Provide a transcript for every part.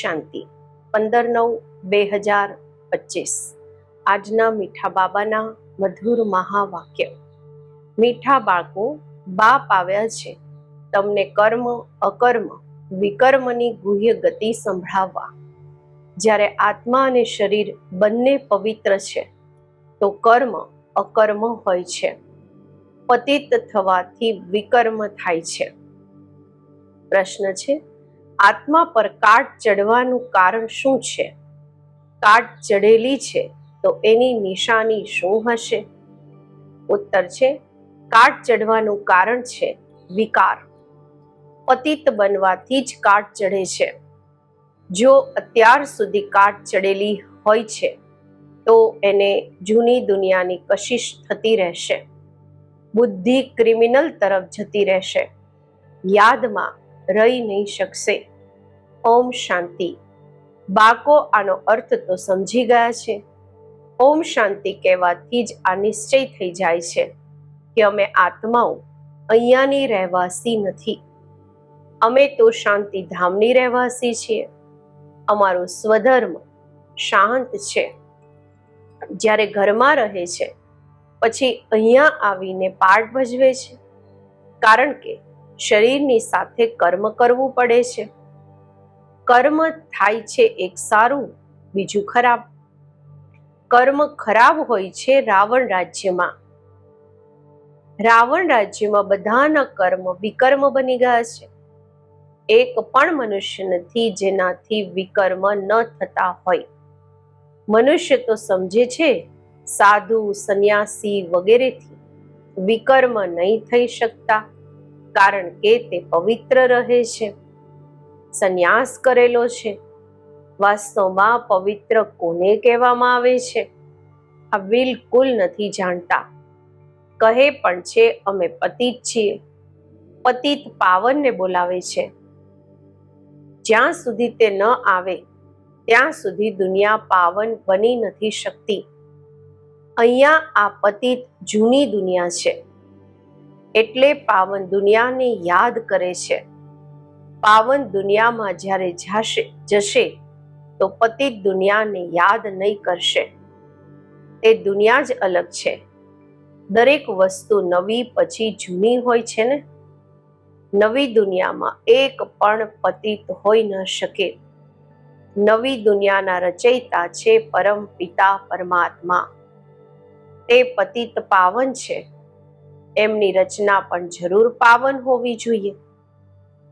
શાંતિ. પંદર નવ બે હજાર પચીસ. આજના મીઠા બાબાના મધુર મહાવાક્ય. મીઠા બાળકો, બાપ આવ્યા છે. તમને કર્મ, અકર્મ, વિકર્મની ગુહ્ય ગતિ સંભળાવવા. જ્યારે આત્મા અને શરીર બંને પવિત્ર છે, તો કર્મ, અકર્મ હોય છે. પતિત થવાથી વિકર્મ થાય છે. પ્રશ્ન છે આત્મા પર કાટ ચડવાનું કારણ શું છે? કાટ ચડેલી છે તો એની નિશાની શું હશે? ઉત્તર છે, કાટ ચડવાનું કારણ છે વિકાર. પતિત બનવાથી જ કાટ ચડે છે. જો અત્યાર સુધી કાટ ચડેલી હોય છે, તો એને જૂની દુનિયાની કશિશ થતી રહેશે. બુદ્ધિ ક્રિમિનલ તરફ જતી રહેશે. યાદમાં રહી નહીં શકશે. ઓમ શાંતિ. બાકો આનો અર્થ તો સમજી ગયા છે. ઓમ શાંતિ કહેવાથી જ આ નિશ્ચય થઈ જાય છે કે અમે આત્માઓ અહીંયાની રહેવાસી નથી. અમે તો શાંતિ ધામની રહેવાસી છીએ. અમારો સ્વધર્મ શાંત છે. જ્યારે ઘરમાં રહે છે, પછી અહીંયા આવીને પાઠ ભજવે છે. કારણ કે શરીરની સાથે કર્મ કરવું પડે છે. કર્મ થાય છે એક સારું, બીજું ખરાબ. કર્મ ખરાબ હોય છે રાવણ રાજ્યમાં. રાવણ રાજ્યમાં બધાના કર્મ વિકર્મ બની ગયા છે. એક પણ મનુષ્ય નથી જેનાથી વિકર્મ ન થતા હોય. મનુષ્ય તો સમજે છે, સાધુ, સંન્યાસી વગેરેથી વિકર્મ નહીં થઈ શકતા, કારણ કે તે પવિત્ર રહે છે. સંન્યાસ કરેલો છે. વાસ્તવમાં પવિત્ર કોને કહેવામાં આવે છે? આ બિલકુલ નથી જાણતા. કહે પણ છે, અમે પતિત છીએ. પતિત પાવનને બોલાવે છે. જ્યાં સુધી તે ન આવે, ત્યાં સુધી દુનિયા પાવન બની નથી શકતી. અહીંયા આ પતિત જૂની દુનિયા છે. એટલે પાવન દુનિયાને યાદ કરે છે. પાવન દુનિયામાં જ્યારે જાશે, જશે, તો પતિત દુનિયાને યાદ નહીં કરશે. તે દુનિયા જ અલગ છે. દરેક વસ્તુ નવી પછી જૂની હોય છે ને? નવી દુનિયામાં એક પણ પતિત હોઈ ન શકે. નવી દુનિયાના રચયિતા છે પરમ પિતા પરમાત્મા. તે પતિત પાવન છે. એમની રચના પણ જરૂર પાવન હોવી જોઈએ.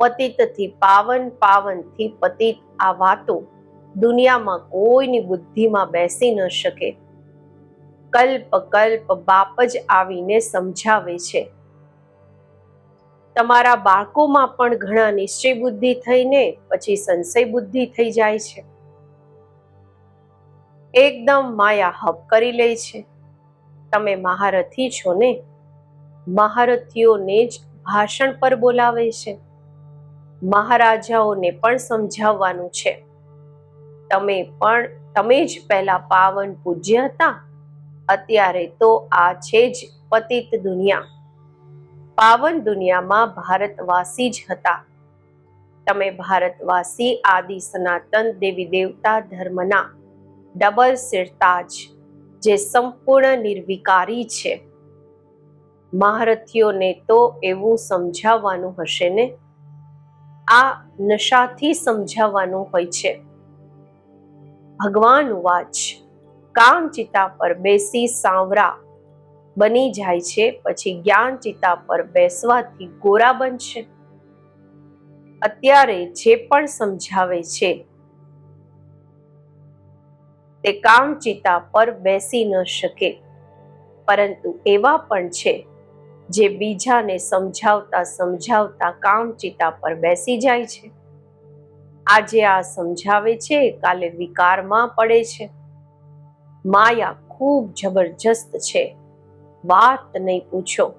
પતિતથી પાવન પાવનથી પતિત આ વાતો દુનિયામાં કોઈની બુદ્ધિમાં બેસી ન શકે. કલ્પ કલ્પ બાપ જ આવીને સમજાવે છે. તમારા બાળકોમાં પણ ઘણા નિશ્ચય બુદ્ધિ થઈને પછી સંશય બુદ્ધિ થઈ જાય છે. એકદમ માયા હબ કરી લે છે. તમે મહારથી છો ને? મહારથીઓને જ ભાષણ પર બોલાવે છે. મહારાજાઓને પણ સમજાવવાનું છે. તમે પણ, તમે જ પહેલા પાવન પૂજ્ય હતા? અત્યારે તો આ છે જ પતિત દુનિયા. પાવન દુનિયામાં ભારતવાસી જ હતા. તમે ભારતવાસી આદિ સનાતન દેવી દેવતા ધર્મના ડબલ સિરતાજ જે સંપૂર્ણ નિર્વિકારી છે. મહારથીઓને તો એવું સમજાવવાનું હશે ને? આ નશાથી સમજાવવાનું હોય છે. ભગવાન વાચ, કામ ચિતા પર બેસી સાંવરા બની જાય છે, પછી જ્ઞાન ચિતા પર બેસવાથી ગોરા બનશે. અત્યારે જે પણ સમજાવે છે, તે કામ ચિતા પર બેસી ન શકે. પરંતુ એવા પણ છે જે બીજાને સમજાવતા સમજાવતા કામ ચિતા પર બેસી જાય છે. આજે આ સમજાવે છે, કાલે વિકારમાં પડે છે. માયા ખૂબ જબરજસ્ત છે. વાત નહીં પૂછો.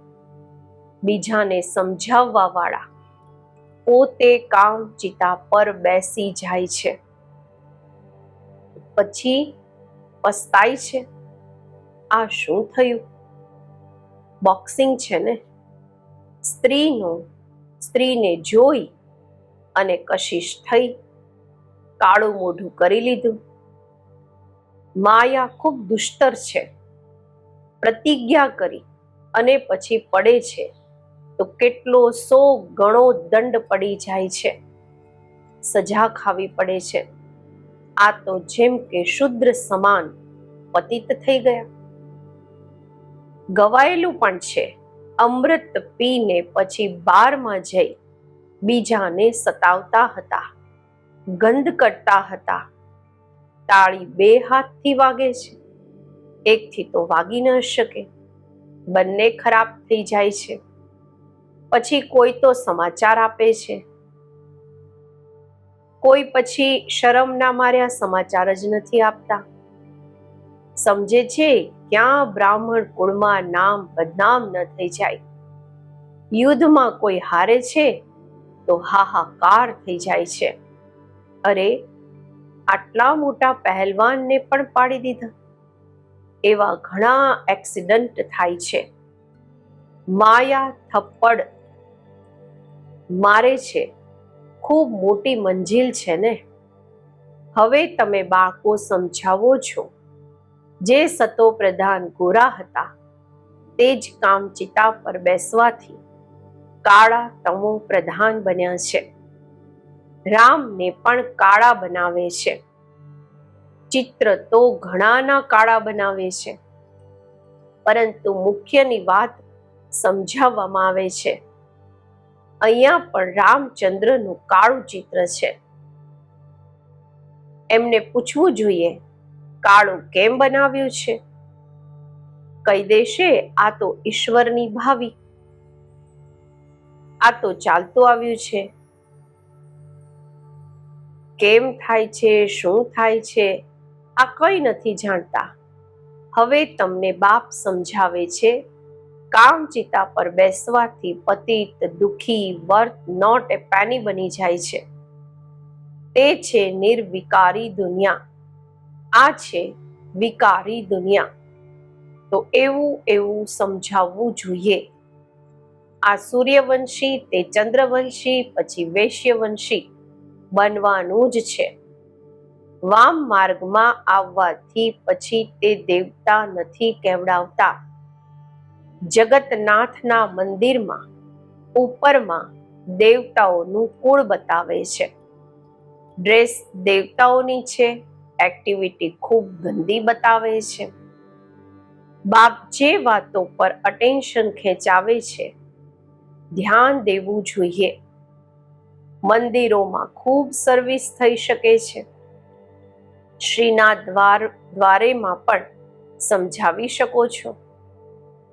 બીજાને સમજાવવા વાળા પોતે કામ ચિતા પર બેસી જાય છે. પછી પસ્તાય છે. આ શું થયું? બોક્સિંગ છે ને, સ્ત્રીનું, સ્ત્રીને જોઈ અને કશિશ થઈ, કાળું મોઢું કરી લીધું. માયા ખૂબ દુષ્ટર છે, પ્રતિજ્ઞા કરી અને પછી પડે છે તો કેટલો સો ગણો દંડ પડી જાય છે, સજા ખાવી પડે છે. આ તો જેમ કે શુદ્ર સમાન પતિત થઈ ગયા. ગવાયેલું પણ છે. અમૃત પીને પછી બારમાં જઈ બીજાને સતાવતા હતા. ગંધ કરતા હતા. તાળી બે હાથથી વાગે છે. એકથી તો વાગી ન શકે. બંને ખરાબ થઈ જાય છે. પછી કોઈ તો સમાચાર આપે છે. કોઈ પછી શરમના માર્યા સમાચાર જ નથી આપતા. સમજે છે ક્યાં બ્રાહ્મણ કુળમાં નામ બદનામ ન થઈ જાય. યુદ્ધમાં કોઈ હારે છે તો હાહાકાર થઈ જાય છે. અરે, આટલા મોટા પહેલવાનને પણ પાડી દીધા. એવા ઘણા એક્સિડન્ટ થાય છે. માયા થપ્પડ મારે છે. ખૂબ મોટી મંજિલ છે ને. હવે તમે બાળકો સમજાવો છો. જે સતો પ્રધાન ગોરા હતા, તે જ કામ ચિતા પર બેસવાથી કાળા તમો પ્રધાન બન્યા છે. રામને પણ કાળા બનાવે છે. ચિત્ર તો ઘણાના કાળા બનાવે છે. પરંતુ મુખ્યની વાત સમજાવવામાં આવે છે. અહીંયા પણ રામચંદ્રનું કાળું ચિત્ર છે. એમને પૂછવું જોઈએ કાળું કેમ બનાવ્યું છે? કહી દેશે, આ તો ઈશ્વરની ભાવી. આ તો ચાલતું આવ્યું છે. કેમ થાય છે? શું થાય છે? આ કઈ નથી જાણતા. હવે તમને બાપ સમજાવે છે. કામચિતા પર બેસવાથી પતિત દુખી વર્ત નોટ એ પેની બની જાય છે. તે છે નિર્વિકારી દુનિયા. આ છે વિકારી દુનિયા. તો એવું એવું સમજાવવું જોઈએ. આ સૂર્યવંશી તે ચંદ્રવંશી પછી વૈશ્યવંશી બનવાનું જ છે. વામ માર્ગમાં આવવાથી પછી તે દેવતા નથી કેવડાવતા. જગતનાથના મંદિરમાં, ઉપરમાં દેવતાઓનું કુળ બતાવે છે. ડ્રેસ દેવતાઓની છે એક્ટિવિટી ખૂબ ગંદી બતાવે છે. બાપ જે વાતો પર અટેન્શન ખેંચાવે છે, ધ્યાન દેવું જોઈએ. મંદિરોમાં ખૂબ સર્વિસ થઈ શકે છે. શ્રીના દ્વાર, દ્વારેમાં પણ સમજાવી શકો છો.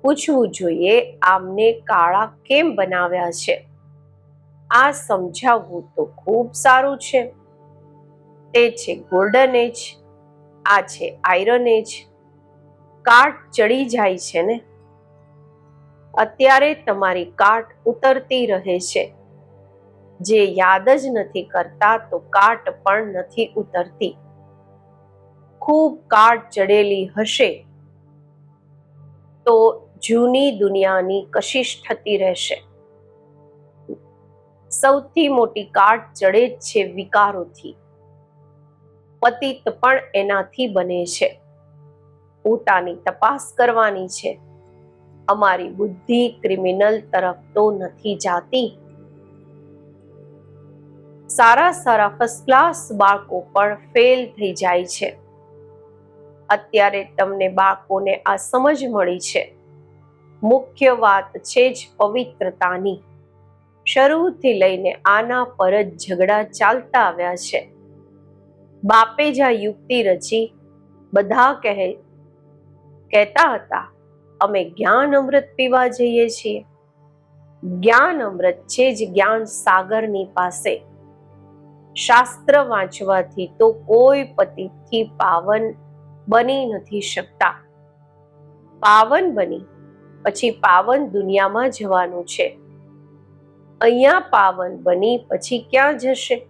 પૂછવું જોઈએ આમને કાળા કેમ બનાવ્યા છે? આ સમજાવવું તો ખૂબ સારું છે. તે છે ગોલ્ડન એજ આ છે આયરન એજ કાટ ચડી જાય છે ને? અત્યારે તમારી કાટ ઉતરતી રહે છે. જે યાદ જ નથી કરતા તો કાટ પણ નથી ઉતરતી. ખૂબ કાટ ચડેલી હશે તો જૂની દુનિયાની કશિશ થતી રહેશે. સૌથી મોટી કાટ ચડે જ છે વિકારોથી. પતિત પણ એનાથી બને છે. પોતાની તપાસ કરવાની છે. અમારી બુદ્ધિ ક્રિમિનલ તરફ તો નથી જાતી. સારા સારા ફર્સ્ટ ક્લાસ બાળકો પણ ફેલ થઈ જાય છે. અત્યારે તમને બાળકોને આ સમજ મળી છે. મુખ્ય વાત છે જ પવિત્રતાની. શરૂથી લઈને આના પર જ ઝઘડા ચાલતા આવ્યા છે. બાપે જ આ યુક્તિ રચી. બધા કહે, કહેતા હતા, અમે જ્ઞાન અમૃત પીવા જઈએ છીએ. જ્ઞાન અમૃત છે જ જ્ઞાન સાગરની પાસે. શાસ્ત્ર વાંચવાથી તો કોઈ પતિથી પાવન બની નથી શકતા. પાવન બની, પછી પાવન દુનિયામાં જવાનું છે. અહીંયા પાવન બની, પછી ક્યાં જશે?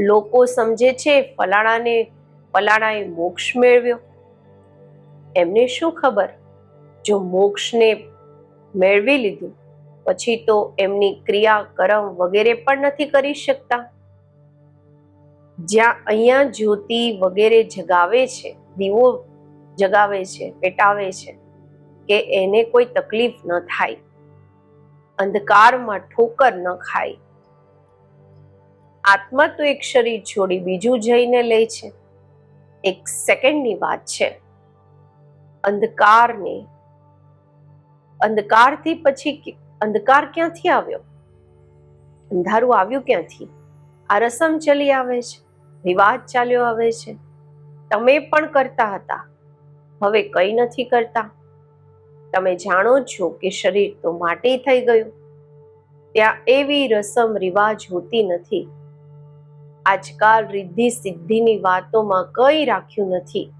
લોકો સમજે છે, ફલાણાને, ફલાણાએ મોક્ષ મેળવ્યો. એમને શું ખબર? જો મોક્ષને મેળવી લીધું, પછી તો એમની ક્રિયા કરમ વગેરે પણ નથી કરી શકતા. જ્યાં અહીંયા જ્યોતિ વગેરે જગાવે છે, દીવો જગાવે છે, પેટાવે છે, કે એને કોઈ તકલીફ ન થાય. અંધકારમાં ઠોકર ન ખાય. આત્મા તો એક શરીર છોડી બીજું જઈને લે છે. એક સેકન્ડની વાત છે. અંધકારને, અંધકારથી પછી અંધકાર ક્યાંથી આવ્યો? અંધારું આવ્યું ક્યાંથી? આ રસમ ચલી આવે છે રિવાજ ચાલ્યો આવે છે. તમે પણ કરતા હતા. હવે કઈ નથી કરતા. તમે જાણો છો કે શરીર તો માટી થઈ ગયું. ત્યાં એવી રસમ રિવાજ હોતી નથી. આજકાલ રિદ્ધિ સિદ્ધિની વાતોમાં કઈ રાખ્યું નથી.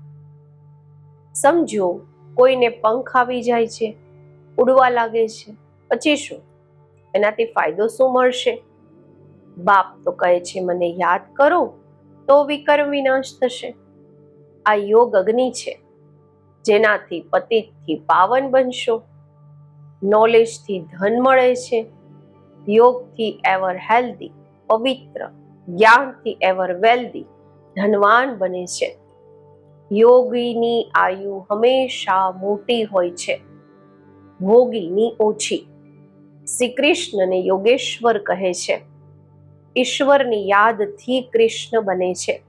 સમજો, કોઈને પંખ આવી જાય છે, ઉડવા લાગે છે, પછી શું? એનાથી ફાયદો શું મળશે? બાપ તો કહે છે, મને યાદ કરો, તો વિકર્મ વિનાશ થશે. આ યોગ અગ્નિ છે, જેનાથી પતિતથી પાવન બનશો. નોલેજથી ધન મળે છે, યોગથી એવર હેલ્ધી પવિત્ર જ્ઞાનથી એવર વેલ્ધી ધનવાન બને છે. યોગીની આયુ હંમેશા મોટી હોય છે. ભોગીની ઓછી. શ્રી કૃષ્ણને યોગેશ્વર કહે છે. ઈશ્વરની યાદથી કૃષ્ણ બને છે.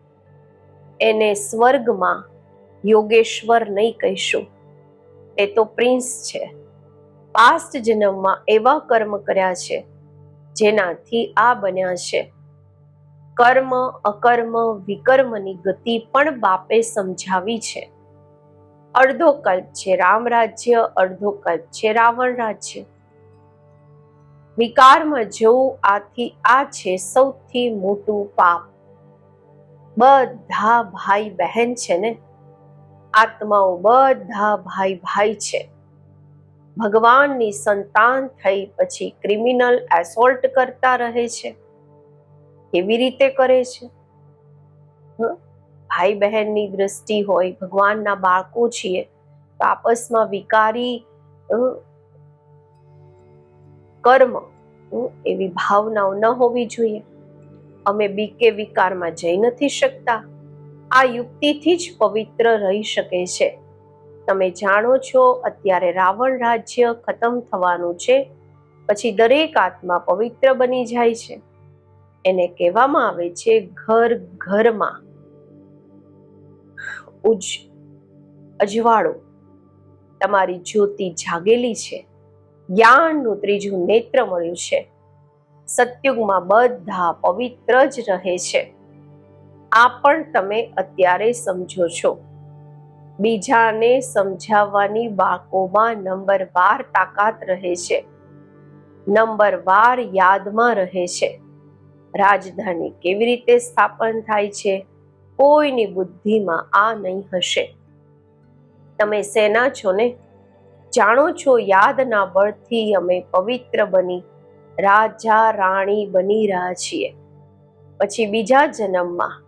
એને સ્વર્ગમાં યોગેશ્વર નહીં કહીશું. એ તો પ્રિન્સ છે. પાસ્ટ જન્મમાં એવા કર્મ કર્યા છે, જેનાથી આ બન્યા છે. કર્મ, અકર્મ, વિકર્મની ગતિ પણ બાપે સમજાવી છે. અડધો કલ્પ છે રામ રાજ્ય, અડધો કલ્પ છે રાવણ રાજ્ય. વિકારમાં જવું આથી આ છે સૌથી મોટું પાપ. બધા ભાઈ બહેન છે ને? આત્માઓ બધા ભાઈ ભાઈ છે. ભગવાનની સંતાન થઈ પછી ક્રિમિનલ એસોલ્ટ કરતા રહે છે. કેવી રીતે કરે છે? ભાઈ બહેનની દ્રષ્ટિ હોય, ભગવાનના બાળકો છીએ, તો આપસમાં વિકારી કર્મ એવી ભાવનાઓ ન હોવી જોઈએ. અમે બીકે વિકારમાં જઈ નથી શકતા. આ યુક્તિથી જ પવિત્ર રહી શકે છે. તમે જાણો છો, અત્યારે રાવણ રાજ્ય ખતમ થવાનું છે, પછી દરેક આત્મા પવિત્ર બની જાય છે. એને કહેવામાં આવે છે ઘર ઘરમાં. ઉજ અજવાળો તમારી જ્યોતિ જાગેલી છે. જ્ઞાનનું ત્રીજું નેત્ર મળ્યું છે. સત્યુગમાં બધા પવિત્ર જ રહે છે. આ પણ તમે અત્યારે સમજો છો. બીજાને સમજાવવાની બાળકોમાં નંબર વાર તાકાત રહે છે. નંબર વાર યાદમાં રહે છે. રાજધાની કેવી રીતે સ્થાપન થાય છે, કોઈની બુદ્ધિમાં આ નહીં હશે. તમે સેના છો ને? જાણો છો યાદના બળથી અમે પવિત્ર બની, રાજા રાણી બની રહ્યા છીએ. પછી બીજા જન્મમાં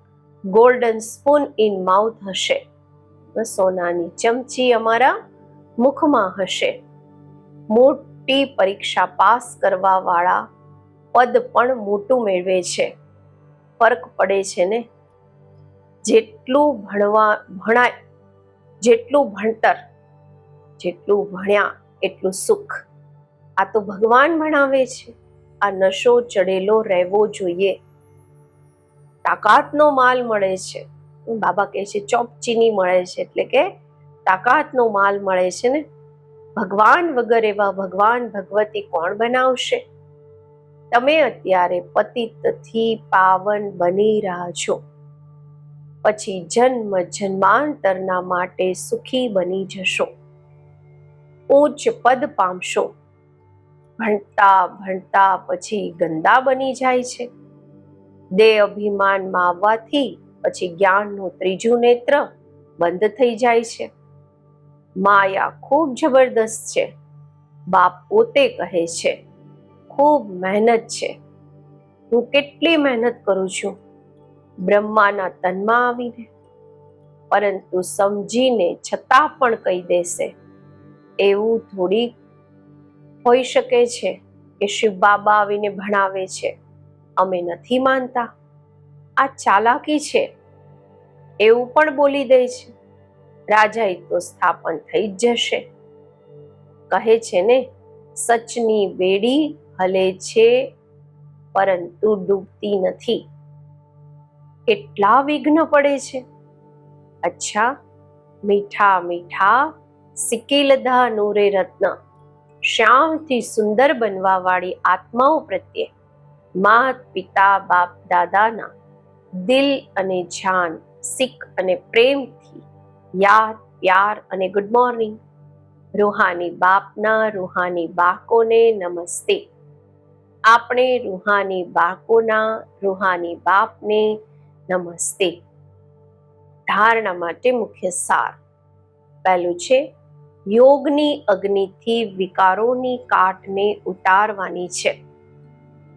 ગોલ્ડન સ્પૂન ઇન માઉથ હશે. સોનાની ચમચી અમારા મુખમાં હશે. મોટી પરીક્ષા પાસ કરવા વાળા પદ પણ મોટું મેળવે છે. ફરક પડે છે ને? જેટલું ભણવા, ભણાય, જેટલું ભણતર, જેટલું ભણ્યા, એટલું સુખ. આ તો ભગવાન ભણાવે છે. આ નશો ચડેલો રહેવો જોઈએ. તાકાતનો માલ મળે છે. બાબા કહે છે ચોપચીની મળે છે. એટલે કે તાકાતનો માલ મળે છે ને? ભગવાન વગર એવા ભગવાન ભગવતી કોણ બનાવશે? તમે અત્યારે પતિતથી પાવન બની રહ્યા છો. પછી જન્મ જન્માંતરના માટે સુખી બની જશો. ઉચ્ચ પદ પામશો. ભણતા ભણતા પછી ગંદા બની જાય છે. દેહ અભિમાનમાં આવવાથી પછી જ્ઞાનનું ત્રીજું નેત્ર બંધ થઈ જાય છે. માયા ખૂબ જબરદસ્ત છે. બાપ પોતે કહે છે ખૂબ મહેનત છે. હું કેટલી મહેનત કરું છું? બ્રહ્માના તનમાં આવીને. પરંતુ સમજીને છતાં પણ કહી દેશે, એવું થોડી હોઈ શકે છે કે શિવ બાબા આવીને ભણાવે છે. અમે નથી માનતા. આ ચાલાકી છે. એવું પણ બોલી દે છે. રાજા તો સ્થાપન થઈ જ જશે. કહે છે ને, સચની બેડી હલે છે, પરંતુ ડૂબતી નથી. કેટલા વિઘ્ન પડે છે. અચ્છા, મીઠા મીઠા સિકીલધા નૂરે રત્ન. શ્યામથી સુંદર બનવા વાળી આત્માઓ પ્રત્યે માત, પિતા, બાપ, દાદાના દિલ અને જાન સિક અને પ્રેમથી યાદ, પ્યાર અને ગુડ મોર્નિંગ. રૂહાની બાપના રૂહાની બાકોને નમસ્તે. આપણે રૂહાની બાકોના રૂહાની બાપને નમસ્તે. ધારણા માટે મુખ્ય સાર. પહેલું છે, યોગની અગ્નિથી વિકારોની કાટને ઉતારવાની છે.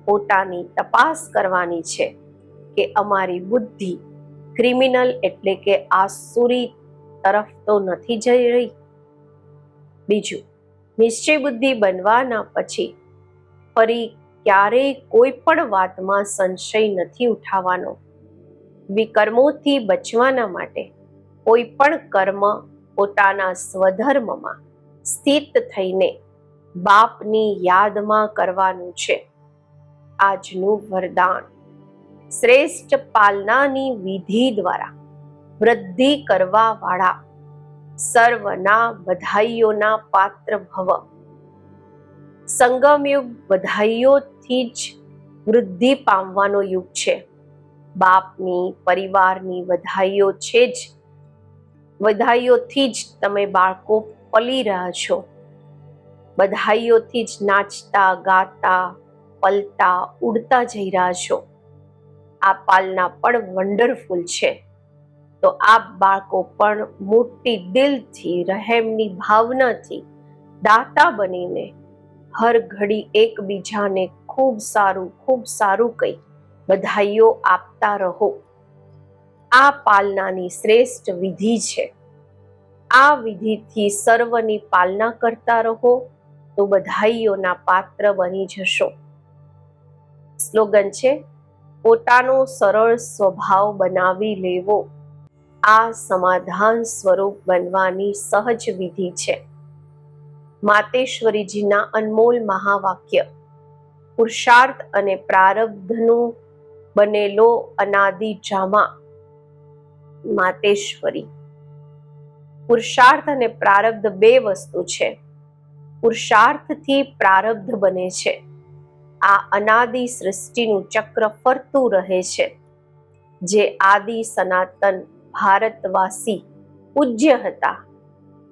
પોતાની તપાસ કરવાની છે કે અમારી બુદ્ધિ ક્રિમિનલ એટલે કે આસુરી તરફ તો નથી જઈ રહી. બીજું, નિશ્ચય બુદ્ધિ બનવાના પછી ફરી ક્યારેય કોઈ પણ વાતમાં સંશય નથી ઉઠાવવાનો. વિકર્મોથી બચવાના માટે કોઈ પણ કર્મ પોતાના સ્વધર્મમાં સ્થિત થઈને બાપની યાદમાં કરવાનું છે. આજનું વરદાન. શ્રેષ્ઠ પાલનાની વિધિ દ્વારા વૃદ્ધિ કરવાવાળા સર્વના બધાઈઓના પાત્ર ભવ. સંગમયુગ બધાઈઓથી જ વૃદ્ધિ પામવાનો યુગ છે. બાપની, પરિવારની વધાઈઓ છે જ વધાઈઓથી જ તમે બાળકો પલી રહ્યા છો. બધાઈઓથી જ નાચતા, ગાતા, પલતા, ઉડતા જઈ રહ્યા છો. આ પાલના પણ વન્ડરફુલ છે. તો આ બાળકો પણ મોટી દિલથી, રહેમની ભાવનાથી દાતા બનીને હર ઘડી એકબીજાને ખૂબ સારું ખૂબ સારું કહી. બધાઈઓ આપતા રહો. આ પાલનાની શ્રેષ્ઠ વિધિ છે. આ વિધિથી સર્વની પાલના કરતા રહો, તો બધાઈઓના પાત્ર બની જશો. સ્લોગન છે, પોતાનો સરળ સ્વભાવ બનાવી લેવો. આ સમાધાન સ્વરૂપ બનવાની સહજ વિધિ છે. માતેશ્વરીજીના અનમોલ મહાવાક્ય, પુરુષાર્થ અને પ્રારબ્ધનું બનેલો અનાદિ જામા, માતેશ્વરી. પુરુષાર્થ અને પ્રારબ્ધ બે વસ્તુ છે. પુરુષાર્થથી પ્રારબ્ધ બને છે. આ અનાદિ સૃષ્ટિનું ચક્ર ફરતું રહે છે, જે આદિ સનાતન ભારતવાસી પૂજ્ય હતા.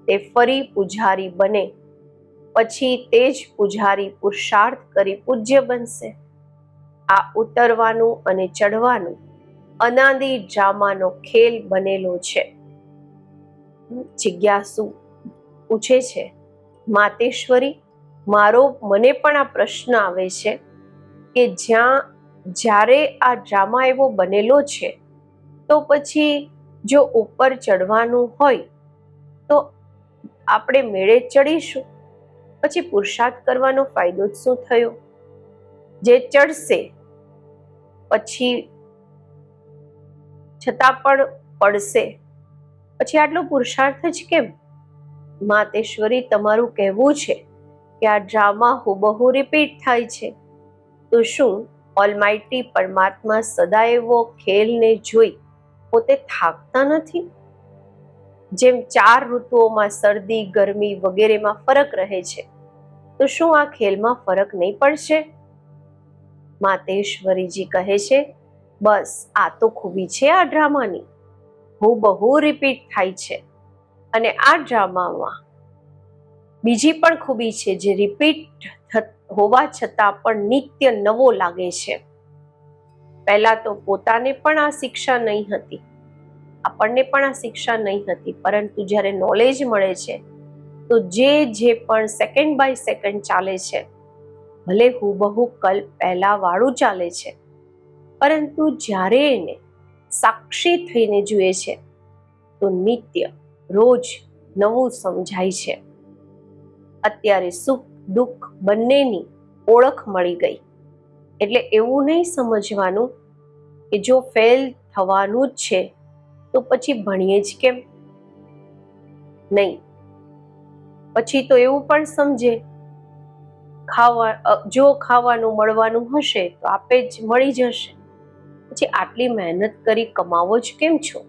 તે ફરી પૂજારી બને પછી તે જ પૂજારી પુરુષાર્થ કરી પૂજ્ય બનશે. આ ઉતરવાનું અને ચડવાનું અનાદિ ડ્રામાનો ખેલ બનેલો છે. જિજ્ઞાસુ પૂછે છે, માતેશ્વરી, મારો, મને પણ આ પ્રશ્ન આવે છે કે જ્યાં, જ્યારે આ ડ્રામા એવો બનેલો છે, તો પછી જો ઉપર ચડવાનું હોય, તો આપણે મેળે ચડીશું પછી પુરુષાર્થ કરવાનો ફાયદો જ શું થયો? જે ચડશે, પછી છતાં પણ પડશે. પછી આટલો પુરુષાર્થ જ કેમ? માતેશ્વરી, તમારું કહેવું છે કે આ ડ્રામા હુબહુ રિપીટ થાય છે. તો શું ઓલમાઇટી પરમાત્મા સદા એવો ખેલને જોઈ પોતે થાકતા નથી? જેમ ચાર ઋતુઓમાં શરદી, ગરમી વગેરેમાં ફરક રહે છે તો શું આ ખેલમાં ફરક નહીં પડશે? માતેશ્વરીજી કહે છે, બસ, આ તો ખૂબી છે આ ડ્રામાની. હું બહુ રિપીટ થાય છે. અને આ ડ્રામામાં બીજી પણ ખૂબી છે જે રિપીટ હોવા છતાં પણ નિત્ય નવો લાગે છે. પહેલા તો પોતાને પણ આ શિક્ષા નહીં હતી. આપણને પણ આ શિક્ષા નહીં હતી, પરંતુ જ્યારે નોલેજ મળે છે તો જે જે પણ સેકન્ડ બાય સેકન્ડ ચાલે છે, ભલે હુબહુ કલ્પ પહેલા વાળું ચાલે છે, પરંતુ જ્યારે એને સાક્ષી થઈને જુએ છે, તો નિત્ય રોજ નવું સમજાય છે. અત્યારે સુખ દુઃખ બંનેની ઓળખ મળી ગઈ. એટલે એવું નહીં સમજવાનું કે જો ફેલ થવાનું જ છે, તો પછી ભણીએ જ કેમ? નહીં. પછી તો એવું પણ સમજે. ખાવા જો ખાવાનું મળવાનું હશે તો આપે જ મળી જશે. પછી આટલી મહેનત કરી કમાવો જ કેમ છો?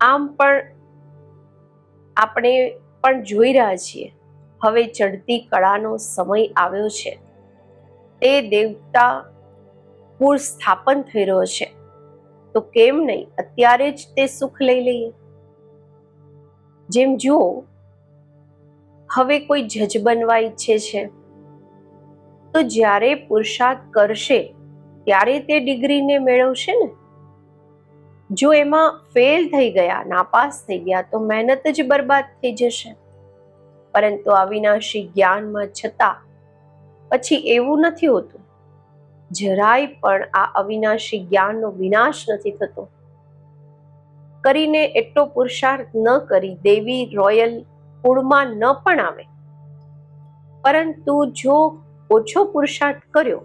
આમ પણ આપણે પણ જોઈ રહ્યા છીએ. હવે ચડતી કળાનો સમય આવ્યો છે. તે દેવતા પૂર સ્થાપન થઈ રહ્યો છે. તો કેમ નહીં? અત્યારે જ તે સુખ લઈ લઈએ. જેમ જુઓ હવે કોઈ જજ બનવા ઈચ્છે છે? તો જ્યારે પુરુષાર્થ કરશે, ત્યારે તે ડિગ્રીને મેળવશે ને? જો એમાં ફેલ થઈ ગયા, નાપાસ થઈ ગયા, તો મહેનત જ બરબાદ થઈ જશે. પરંતુ અવિનાશી જ્ઞાનમાં છતાં, પછી એવું નથી હોતું. જરાય પણ આ અવિનાશી જ્ઞાનનો વિનાશ નથી થતો. કરીને એટલો પુરુષાર્થ ન કરી દેવી રોયલ કુળમાં ન પણ આવે. પરંતુ જો ઓછો પુરુષાર્થ કર્યો,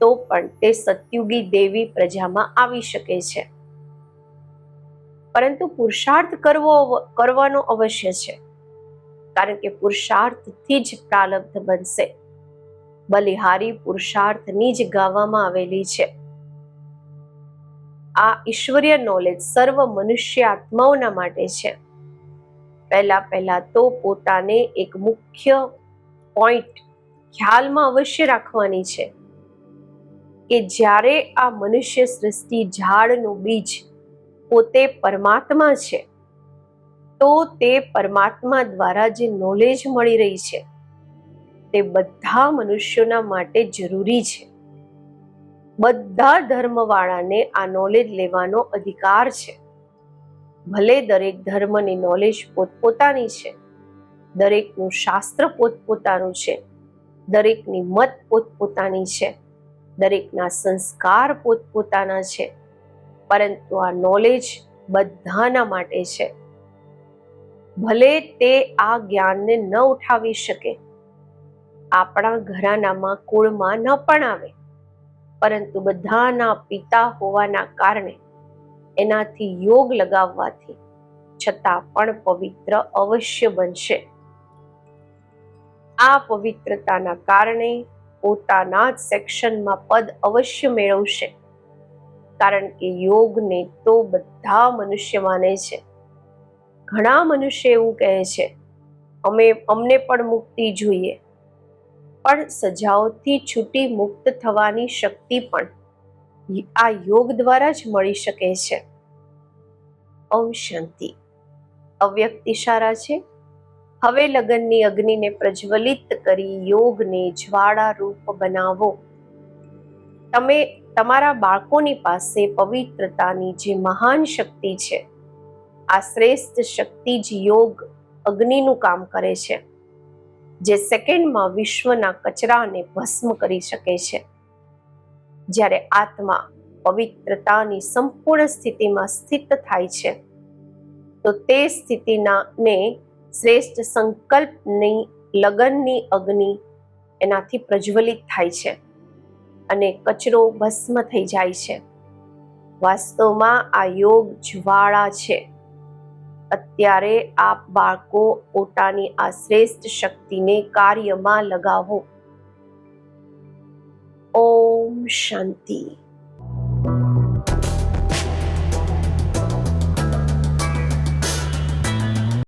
તો પણ તે સતયુગી દેવી પ્રજામાં આવી શકે છે. પરંતુ પુરુષાર્થ કરવો કરવાનો અવશ્ય છે. કારણ કે પુરુષાર્થથી જ પ્રાલબ્ધ બનશે. બલિહારી પુરુષાર્થની જ ગાવામાં આવેલી છે. આ ઈશ્વરીય નોલેજ સર્વ મનુષ્ય આત્માઓના માટે છે. પહેલા પહેલાં તો પોતાને એક મુખ્ય પોઈન્ટ ખ્યાલમાં અવશ્ય રાખવાની છે કે જ્યારે આ મનુષ્ય સૃષ્ટિ ઝાડનું બીજ પોતે પરમાત્મા છે, તો તે પરમાત્મા દ્વારા જે નોલેજ મળી રહી છે, તે બધા મનુષ્યોના માટે જરૂરી છે. બધા ધર્મવાળાને આ નોલેજ લેવાનો અધિકાર છે. ભલે દરેક ધર્મની નોલેજ પોતપોતાની છે, દરેકનું શાસ્ત્ર પોતપોતાનું છે, દરેકની મત પોતપોતાની છે, દરેકના સંસ્કાર પોતપોતાના છે, પરંતુ આ નોલેજ બધાના માટે છે. ભલે તે આ જ્ઞાનને ન ઉઠાવી શકે, આપણા ઘરાનામાં કુળમાં ન પણ આવે, પરંતુ બધાના પિતા હોવાના કારણે એનાથી યોગ લગાવવાથી છતાં પણ પવિત્ર અવશ્ય બનશે. આ પવિત્રતાના કારણે પોતાના જ સેક્શનમાં પદ અવશ્ય મેળવશે. કારણ કે યોગને તો બધા મનુષ્ય માને છે. ઘણા મનુષ્ય એવું કહે છે, અમે, અમને પણ મુક્તિ જોઈએ. પણ સજાઓથી છૂટી મુક્ત થવાની શક્તિ પણ આ યોગ દ્વારા જ મળી શકે છે. ઓમ શાંતિ. અવ્યક્ત ઇશારા છે. હવે લગનની અગ્નિને પ્રજ્વલિત કરી યોગને જ્વાળા રૂપ બનાવો. તમે તમારા બાળકોની પાસે પવિત્રતાની જે મહાન શક્તિ છે, આ શ્રેષ્ઠ શક્તિ જ યોગ અગ્નિનું કામ કરે છે, જે સેકન્ડમાં વિશ્વના કચરાને ભસ્મ કરી શકે છે. જ્યારે આત્મા પવિત્રતાની સંપૂર્ણ સ્થિતિમાં સ્થિત થાય છે, તો તે સ્થિતિના ને શ્રેષ્ઠ સંકલ્પની લગનની અગ્નિ એનાથી પ્રજ્વલિત થાય છે અને કચરો ભસ્મ થઈ જાય છે. વાસ્તવમાં આ યોગ જ્વાળા છે. અત્યારે આપ બાળકો પોતાની આ શ્રેષ્ઠ શક્તિને કાર્યમાં લગાવો. ઓમ શાંતિ